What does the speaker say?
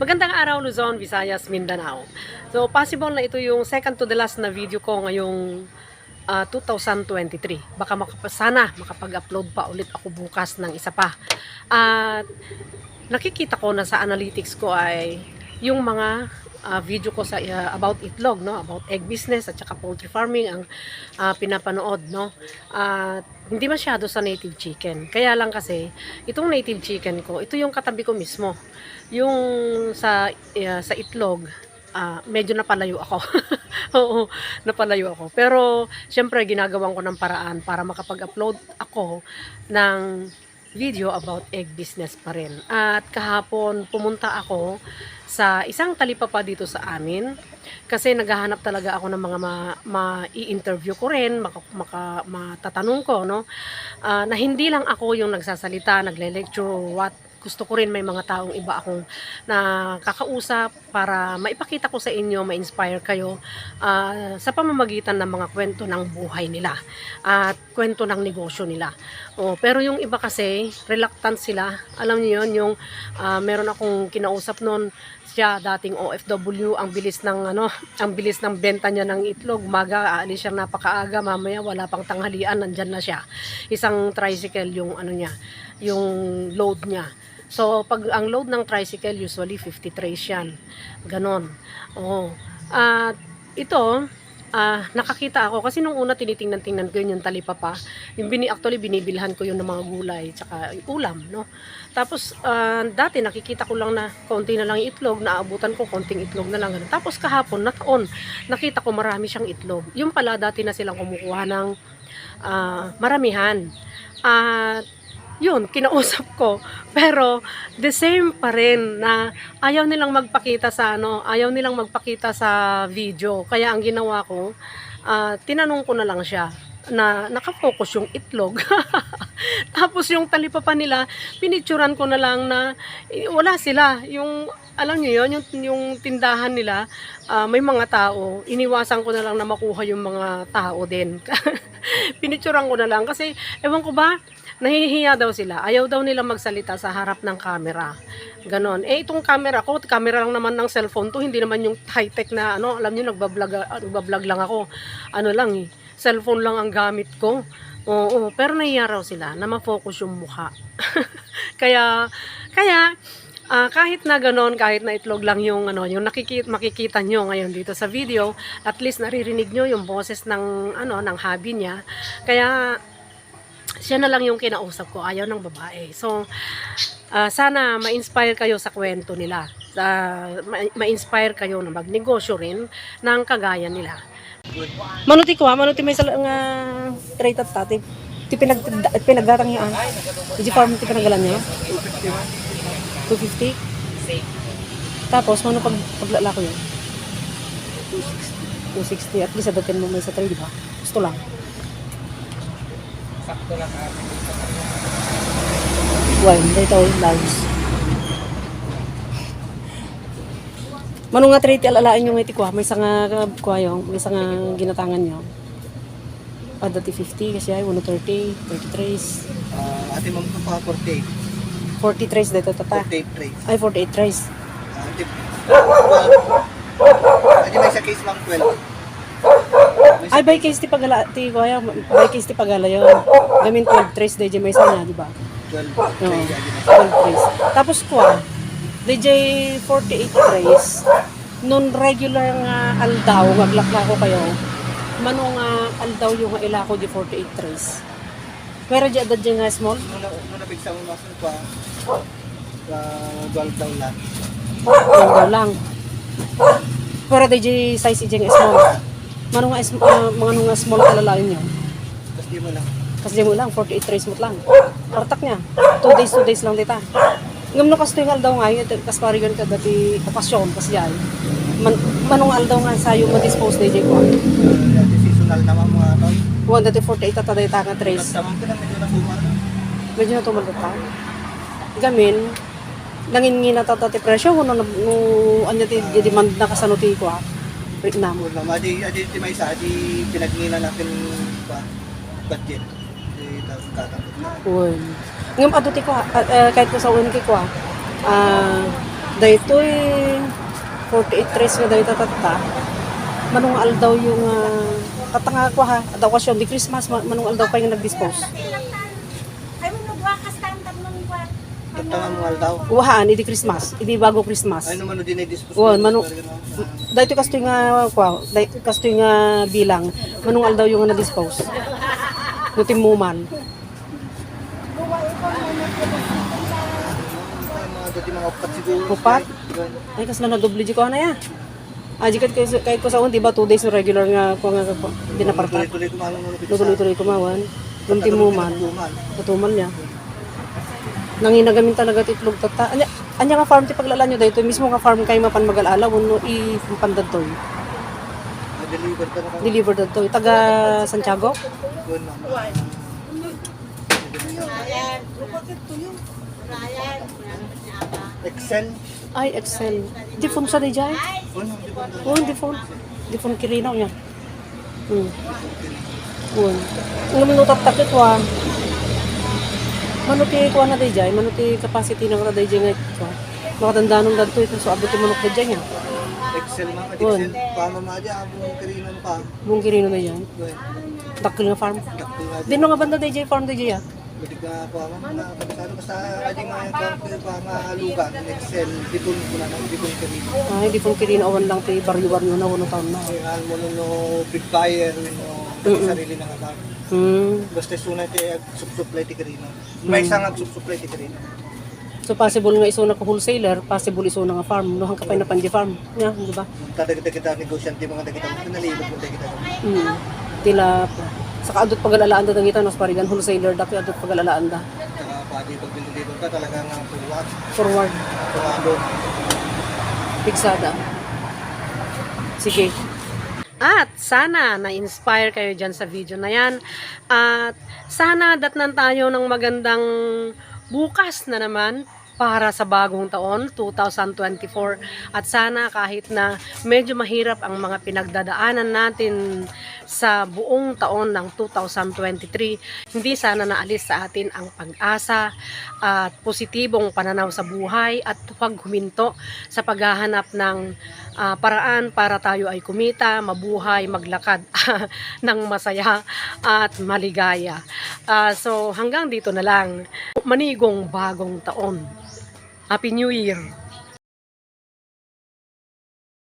Magandang araw Luzon, Visayas, Mindanao. So possible na ito yung second to the last na video ko ngayong ah, 2023. Baka makap- sana makapag-upload pa ulit ako bukas ng isa pa. At nakikita ko na sa analytics ko ay yung mga ah, video ko sa ah, about itlog, no, about egg business at saka poultry farming ang ah, pinapanood, no. At hindi masyado sa native chicken. Kaya lang kasi itong native chicken ko, ito yung katabi ko mismo. Yung sa ah, sa itlog, ah, medyo napalayo ako. Oo, napalayo ako. Pero syempre ginagawan ko ng paraan para makapag-upload ako ng video about egg business pa rin. At kahapon pumunta ako sa isang talipapa dito sa amin kasi naghahanap talaga ako ng mga ma- ma-i-interview ko rin, maka, maka, matatanong ko, no? Ah, na hindi lang ako yung nagsasalita, nagle-lecture, what gusto ko rin may mga taong iba akong nakakausap para maipakita ko sa inyo, ma-inspire kayo ah, sa pamamagitan ng mga kwento ng buhay nila at kwento ng negosyo nila. Oh, pero yung iba kasi, reluctant sila. Alam niyo yun, yung ah, meron akong kinausap noon, siya dating OFW, ang bilis ng ano, ang bilis ng benta niya ng itlog. Maga, aalis siya napakaaga, mamaya wala pang tanghalian, nandyan na siya. Isang tricycle yung ano niya, yung load niya. So, pag ang load ng tricycle, usually 50 trays yan. Ganon. Oo. At ito, ah, nakakita ako kasi nung una tinitingnan-tingnan ko yun yung talipapa. Yung bini actually binibilhan ko yun ng mga gulay tsaka ulam, no. Tapos ah, dati nakikita ko lang na konti na lang yung itlog, naabutan ko konting itlog na lang. ganun. Tapos kahapon, nataon, nakita ko marami siyang itlog. Yung pala dati na silang kumukuha ng ah, maramihan. At yun, kinausap ko. Pero, the same pa rin na ayaw nilang magpakita sa ano, ayaw nilang magpakita sa video. Kaya ang ginawa ko, ah, tinanong ko na lang siya na nakafocus yung itlog. Tapos yung talipapa nila, pinicturan ko na lang na eh, wala sila. Yung, alam niyo yun, yung, yung tindahan nila, ah, may mga tao, iniwasan ko na lang na makuha yung mga tao din. pinicturan ko na lang kasi, ewan ko ba, nahihiya daw sila. Ayaw daw nila magsalita sa harap ng camera. Ganon. Eh, itong camera ko, camera lang naman ng cellphone to, hindi naman yung high-tech na, ano, alam niyo, nagbablog, nagbablog lang ako. Ano lang eh, cellphone lang ang gamit ko. Oo, pero nahihiya raw sila na ma-focus yung mukha. kaya, kaya, ah, kahit na ganon, kahit na itlog lang yung ano, yung nakikita, makikita nyo ngayon dito sa video, at least naririnig nyo yung boses ng ano, ng hobby niya. Kaya siya na lang yung kinausap ko, ayaw ng babae. So, ah, sana ma-inspire kayo sa kwento nila. Ah, ma- ma-inspire kayo na magnegosyo rin ng kagaya nila. Manuti ko ha, manuti may salang nga trade at tati. Ti pinag pinagdatang niya. Di farm ti pinagalan niya. 250. Tapos mano pag paglala ko yun. 260. At least adatin mo may sa trade, di ba? Gusto lang. Sakto lang ah. Well, dito large. Mano nga trade alalaan yung iti ko ha? may sanga ko yung may sanga ginatangan niyo. Ah, dati 50 kasi ay 130, 33, Ah, ate ma'am pa 48. 40 trays dito tata. 48 trays. Ay 48 trays. Ah, ate, ate may sa case ma'am 12. Ay by case ti pagala ti ay by case ti pagala yon. Gamin 12 trays DJ may sanga, di ba? 12 Oo. trays. ate ma'am. 12 trays. Tapos ko DJ 48 trays. Non regular nga aldaw maglakla ko kayo. Mano nga aldaw yung ila ko di 48 trays. Pero di adad di nga small. Nung na- nung nabigsa mo masun pa, sa 12 daw lang. Daw lang. Pero DJ size ijeng small. Mano nga is- ah, mga nung small kalalain. Tapos di mo lang. Kasi mo lang 48 trays mo lang. Partak niya. 2 days 2 days lang dita. Ngam no kas tingal daw nga yun, kas parigan ka dati okasyon kasi ay. Man, manong aldaw nga sayo ma-dispose DJ ko. Seasonal naman mga tol. Kuwan dati 48 at taday ta nga trays. Tamang ko na medyo nasuman. Medyo na tumalot pa. Gamin, langin nga na tatati presyo kung ano no anya ti di demand na kasano ti ko. Break na mo. Wala, adi, adi, di may isa, adi, pinagnila natin pa, budget. Di, tapos katapos na. Uy. Ngam ato ti ko ah, ah, kahit ko sa ki ko ah. Ah, Daytoy 48 tres nga dayto tatta. Manung aldaw yung uh, katanga ko ha. Daw kasyon di Christmas ma- manung aldaw pa yung nag-dispose. Ay, mo nagwakas tayo tatlong buwan. Mo daw. Uhaan, idi Christmas, idi bago Christmas. Ay naman no din i-dispose. Wan, manu dayto kastoy nga kwa, dayto kastoy nga bilang manung aldaw yung na dati mga upat siguro. Upat? Ay kas na doble di ko na ya. Ah, jikat kay kay ko sa un, di ba, two days na regular nga ko nga ko. Di na parta. Tuloy-tuloy ko nung Tuloy-tuloy kumawan. Nutimuman. Tuman. Katuman niya. Nanginagamin talaga ti itlog tata. Anya, anya nga farm ti paglala nyo dahito. Mismo nga farm kayo mapan mag-alala. Wano i pandad to. Deliver ka na. Deliver dad to. Taga Santiago. Excel. Ay, Excel. Di phone sa di jay. Ano, di phone. Di phone kirinaw niya. Hmm. Oo. Ang minutot takit wa. Mano ti kuha na di jay. Mano ti capacity ng raday jay nga ito. Makatandaan ng dad to ito. So, abot manok na jay niya. Excel mga. Excel. Paano ma dyan? Abong karinan pa. Mung kirino na yan. Dakil nga farm. Dakto nga banda di jay farm di jay ah. Pwede ka po ako mga kabisado basta ating mga computer pa mahalugan Excel dipon ko na ng dipon kami Ay, di phone kirino awan lang ti baryo-baryo na wano taon na. kaya mo no big buyer no Mm-mm. sarili ng account Hmm. basta sunay ti subsupply ti karina may isang ag subsupply ti karina So possible nga iso na ko wholesaler, possible iso na nga farm. No, hang kapay na pandi farm. Nya, di ba? tadagat kita negosyante mga dagita mo nalibot mo dagita Hmm. Tila sa kaadot pag-alalaan da dangita nos parigan wholesaler da kaadot pag-alalaan da. pati pag dito ka talaga nga puwat Forward, tumado pigsada. Sige. At sana na-inspire kayo dyan sa video na yan. At sana datnan tayo ng magandang bukas na naman para sa bagong taon, 2024. At sana kahit na medyo mahirap ang mga pinagdadaanan natin sa buong taon ng 2023, hindi sana naalis sa atin ang pag-asa at positibong pananaw sa buhay at paghuminto sa paghahanap ng ah, paraan para tayo ay kumita, mabuhay, maglakad ng masaya at maligaya. Ah, so hanggang dito na lang. Manigong bagong taon. Happy New Year!